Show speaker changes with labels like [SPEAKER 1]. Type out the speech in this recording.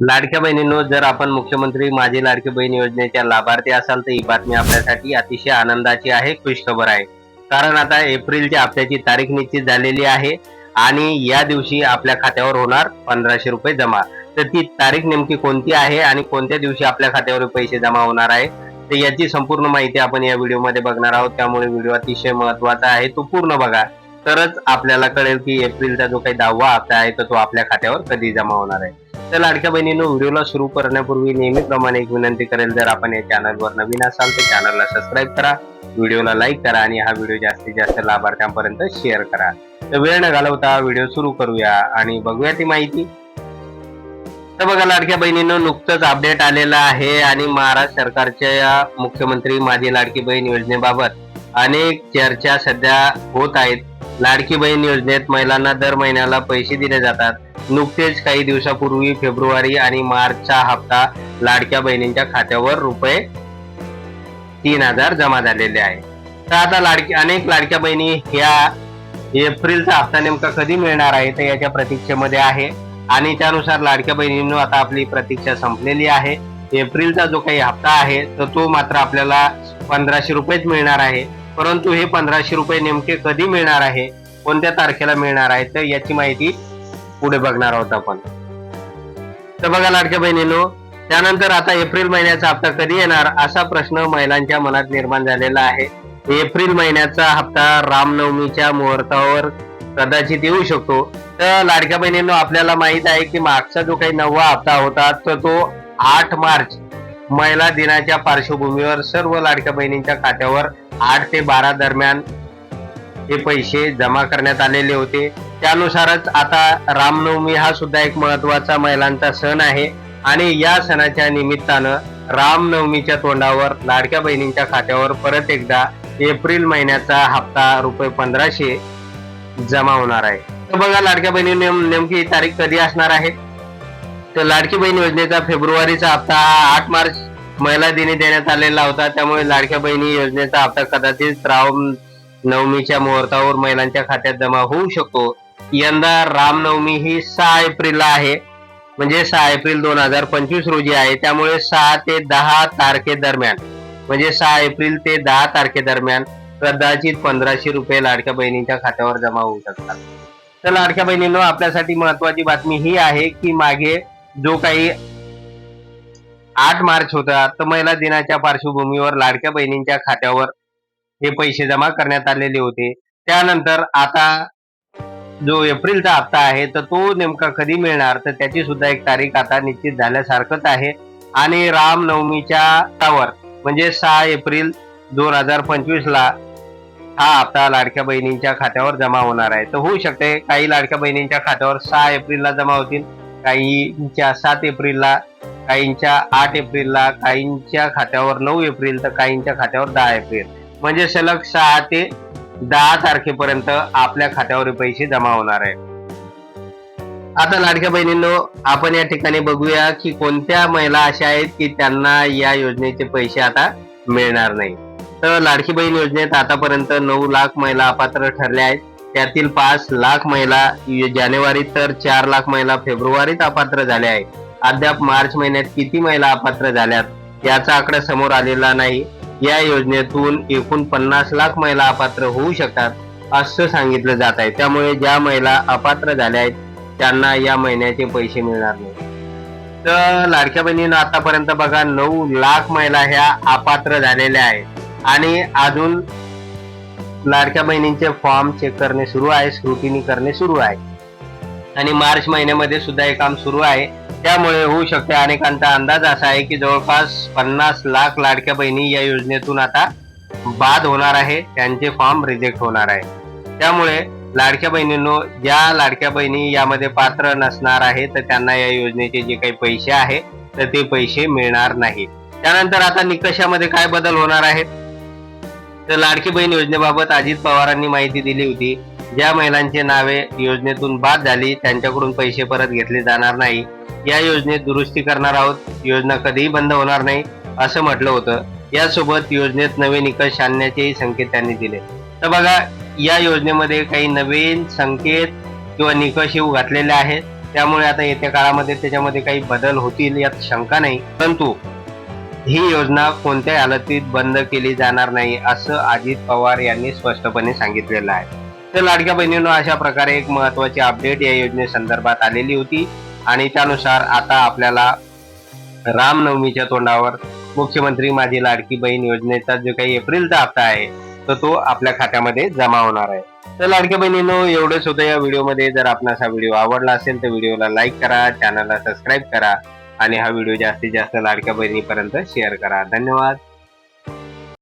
[SPEAKER 1] लाडक्या बहिणींनो जर आपण मुख्यमंत्री माझी लाडकी बहीण योजनेच्या लाभार्थी असाल तर ही बातमी आपल्यासाठी अतिशय आनंदाची आहे खुशखबर आहे. कारण आता एप्रिलच्या हप्त्याची तारीख निश्चित झालेली आहे आणि या दिवशी आपल्या खात्यावर होणार पंधराशे रुपये जमा. तर ती तारीख नेमकी कोणती आहे आणि कोणत्या दिवशी आपल्या खात्यावर पैसे जमा होणार आहे तर याची संपूर्ण माहिती आपण या व्हिडिओमध्ये बघणार आहोत. त्यामुळे व्हिडिओ अतिशय महत्त्वाचा आहे तो पूर्ण बघा. तरच आपल्याला कळेल की एप्रिलचा जो काही दहावा हप्ता आहे तर तो आपल्या खात्यावर कधी जमा होणार आहे. तर लाडक्या बहिणीनं व्हिडिओला सुरू करण्यापूर्वी नेहमीप्रमाणे एक विनंती करेल जर आपण या चॅनलवर नवीन असाल तर चॅनलला सबस्क्राईब करा व्हिडिओला लाईक करा आणि हा व्हिडिओ जास्तीत जास्त लाभार्थ्यांपर्यंत शेअर करा. तर वेळ न घालवता व्हिडिओ सुरू करूया आणि बघूया ती माहिती. तर बघा लाडक्या बहिणीनं नुकतंच अपडेट आलेलं आहे आणि महाराष्ट्र सरकारच्या या मुख्यमंत्री माझी लाडकी बहीण योजनेबाबत अनेक चर्चा सध्या होत आहेत. लाडकी बहीण योजनेत महिलांना दर महिन्याला पैसे दिले जातात. नुकतेच काही दिवसापूर्वी फेब्रुवारी आणि मार्चचा हप्ता लाडक्या बहिणींच्या खात्यावर रुपये तीन हजार जमा झालेले आहे. तर आता लाडकी अनेक लाडक्या बहिणी ह्या एप्रिलचा हप्ता नेमका कधी मिळणार आहे तर याच्या प्रतीक्षेमध्ये आहे. आणि त्यानुसार लाडक्या बहिणींनो आता आपली प्रतीक्षा संपलेली आहे. एप्रिलचा जो काही हप्ता आहे तर तो मात्र आपल्याला पंधराशे रुपयेच मिळणार आहे. परंतु हे पंधराशे रुपये नेमके कधी मिळणार आहे? कोणत्या तारखेला मिळणार आहे? तर याची माहिती पुढे बघणार आहोत आपण. तर बघा लाडक्या बहिणीनो त्यानंतर आता एप्रिल महिन्याचा हप्ता कधी येणार? असा प्रश्न महिलांच्या मनात निर्माण झालेला आहे. एप्रिल महिन्याचा हप्ता रामनवमीच्या मुहूर्तावर कदाचित येऊ शकतो. तर लाडक्या बहिणींनो आपल्याला माहीत आहे की मागचा जो काही नववा हप्ता होता तर तो आठ मार्च महिला दिनाच्या पार्श्वभूमीवर सर्व लाडक्या बहिणींच्या खात्यावर आठ ते बारा दरम्यान हे पैसे जमा करण्यात आलेले होते. त्यानुसारच आता रामनवमी हा सुद्धा एक महत्त्वाचा महिलांचा सण आहे. आणि या सणाच्या निमित्तानं रामनवमीच्या तोंडावर लाडक्या बहिणींच्या खात्यावर परत एकदा एप्रिल महिन्याचा हप्ता रुपये पंधराशे जमा होणार आहे. तर बघा लाडक्या बहिणी नेमकी तारीख कधी असणार आहे? तर लाडकी बहीण योजनेचा फेब्रुवारीचा हप्ता हा आठ मार्च महिला दिनी देण्यात आलेला होता. त्यामुळे लाडक्या बहिणी योजनेचा हप्ता कदाचित राम नवमीच्या मुहूर्तावर महिलांच्या खात्यात जमा होऊ शकतो. यंदा रामनवमी ही सहा एप्रिलला आहे. म्हणजे सहा एप्रिल दोन हजार पंचवीस रोजी आहे. त्यामुळे सहा ते दहा तारखे दरम्यान. म्हणजे सहा एप्रिल ते दहा तारखेदरम्यान कदाचित पंधराशे रुपये लाडक्या बहिणींच्या खात्यावर जमा होऊ शकतात. तर लाडक्या बहिणींनो आपल्यासाठी महत्वाची बातमी ही आहे की मागे जो काही आठ मार्च होता तर महिला दिनाच्या पार्श्वभूमीवर लाडक्या बहिणींच्या खात्यावर हे पैसे जमा करण्यात आलेले होते. त्यानंतर आता जो एप्रिलचा हप्ता आहे तर तो नेमका कधी मिळणार? तर त्याची सुद्धा एक तारीख आता निश्चित झाल्यासारखंच आहे. आणि रामनवमीच्या हप्त्यावर म्हणजे सहा एप्रिल दोन हजार पंचवीस ला हा हप्ता लाडक्या बहिणींच्या खात्यावर जमा होणार आहे. तर होऊ शकते काही लाडक्या बहिणींच्या खात्यावर सहा एप्रिलला जमा होतील काहीच्या सात एप्रिलला काहींच्या आठ एप्रिलला काहींच्या खात्यावर नऊ एप्रिल तर काहींच्या खात्यावर दहा एप्रिल. म्हणजे सलग सहा ते दहा तारखेपर्यंत आपल्या खात्यावर पैसे जमा होणार आहे आता लाडक्या बहिणींनो आपण या ठिकाणी बघूया की कोणत्या महिला अशा आहेत की त्यांना या योजनेचे पैसे आता मिळणार नाही. तर लाडकी बहीण योजनेत आतापर्यंत नऊ लाख महिला अपात्र ठरल्या आहेत. त्यातील पाच लाख महिला जानेवारीत तर चार लाख महिला फेब्रुवारीत अपात्र झाल्या आहेत. अद्याप मार्च महिन्यात किती महिला अपात्र झाल्यात याचा आकडा समोर आलेला नाही. या योजनेतून एकूण पन्नास लाख महिला अपात्र होऊ शकतात असं सांगितलं जात आहे. त्यामुळे ज्या महिला अपात्र झाल्या आहेत त्यांना या महिन्याचे पैसे मिळणार नाही तर लाडक्या बहिणीनं आतापर्यंत बघा नऊ लाख महिला ह्या अपात्र झालेल्या आहेत. आणि अजून लाडक्या बहिणींचे फॉर्म चेक करणे सुरू आहे स्क्रुटिनी करणे सुरू आहे. आणि मार्च महिन्यामध्ये सुद्धा हे काम सुरू आहे. त्यामुळे होऊ शकते अनेकांचा अंदाज असा आहे की जवळपास पन्नास लाख लाडक्या बहिणी या योजनेतून आता बाद होणार आहे त्यांचे फॉर्म रिजेक्ट होणार आहे. त्यामुळे लाडक्या बहिणींनो ज्या लाडक्या बहिणी यामध्ये पात्र नसणार आहे तर त्यांना या योजनेचे जे काही पैसे आहे तर ते पैसे मिळणार नाही. त्यानंतर आता निकषामध्ये काय बदल होणार आहेत? तर लाडकी बहीण योजनेबाबत अजित पवारांनी माहिती दिली होती. ज्या महिलांची नावे योजनेतून बाद झाली त्यांच्याकडून पैसे परत घेतले जाणार नाही. या योजनेत दुरुस्ती करणार आहोत. योजना कधीही बंद होणार नाही असं म्हटलं होतं. यासोबत योजनेत नवे निकष आणण्याचेही संकेत त्यांनी दिले. तर बघा या योजनेमध्ये काही नवीन संकेत किंवा निकष येऊ घातलेले आहेत. त्यामुळे आता येत्या काळामध्ये त्याच्यामध्ये काही बदल होतील यात शंका नाही. परंतु ही योजना कोणत्याही हालतीत बंद केली जाणार नाही असं अजित पवार यांनी स्पष्टपणे सांगितलेलं आहे. तर लाडक्या बहिणींनो अशा प्रकारे एक महत्वाची अपडेट या योजनेसंदर्भात आलेली होती. आणि त्यानुसार आता आपल्याला रामनवमीच्या तोंडावर मुख्यमंत्री माझी लाडकी बहीण योजनेचा जो काही एप्रिलचा हप्ता आहे तर तो आपल्या खात्यामध्ये जमा होणार आहे. तर लाडक्या बहिणींनो एवढंच होतं या व्हिडिओमध्ये. जर आपणास हा व्हिडिओ आवडला असेल तर व्हिडिओला लाईक करा चॅनलला सबस्क्राईब करा आणि हा व्हिडिओ जास्तीत जास्त लाडक्या बहिणीपर्यंत शेअर करा. धन्यवाद.